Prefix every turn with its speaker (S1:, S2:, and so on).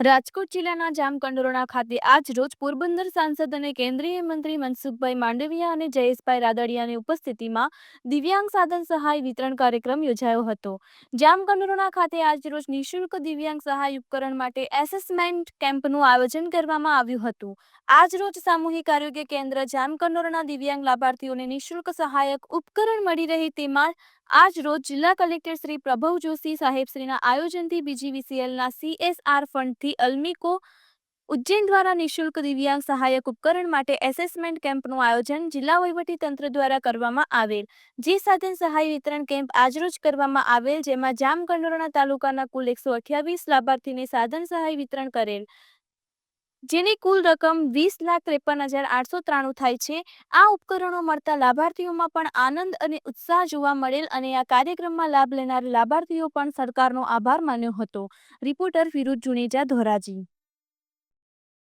S1: રાજકોટ જિલ્લાના જામકંડોરણા ખાતે આજ રોજ પોરબંદર સાંસદ અને કેન્દ્રીય મંત્રી મનસુખભાઈ માંડવિયા અને જયેશભાઈ રાદડિયાની ઉપસ્થિતિમાં દિવ્યાંગ સાધન સહાય વિતરણ કાર્યક્રમ યોજાયો હતો. જામકંડોરણા ખાતે આજ રોજ નિઃશુલ્ક દિવ્યાંગ સહાય ઉપકરણ માટે એસેસમેન્ટ કેમ્પનું આયોજન કરવામાં આવ્યું હતું. આજ રોજ સામૂહિક આરોગ્ય કેન્દ્ર જામકંડોરણા દિવ્યાંગ લાભાર્થીઓને નિઃશુલ્ક સહાયક ઉપકરણ મળી રહે તેમાં આજ રોજ જિલ્લા કલેક્ટર શ્રી પ્રભવ જોશી સાહેબશ્રીના આયોજનથી બીજીવીસીએલના સીએસઆર ફંડથી અલ્મિકો ઉજ્જૈન દ્વારા નિઃશુલ્ક દિવ્યાંગ સહાયક ઉપકરણ માટે એસેસમેન્ટ કેમ્પનું આયોજન જિલ્લા વહીવટી તંત્ર દ્વારા કરવામાં આવેલ. જે સાધન સહાય વિતરણ કેમ્પ આજરોજ કરવામાં આવેલ, જેમાં જામકંડોરણા તાલુકાના કુલ એકસો અઠ્યાવીસ લાભાર્થીને સાધન સહાય વિતરણ કરેલ. જેની કુલ રકમ વીસ લાખ ત્રેપન હજાર આઠસો ત્રાણું થાય છે. આ ઉપકરણો મળતા લાભાર્થીઓમાં પણ આનંદ અને ઉત્સાહ જોવા મળેલ અને આ કાર્યક્રમમાં લાભ લેનાર લાભાર્થીઓ પણ સરકારનો આભાર માન્યો હતો. રિપોર્ટર વિરુદ્ધ જુનેજા ધોરાજી.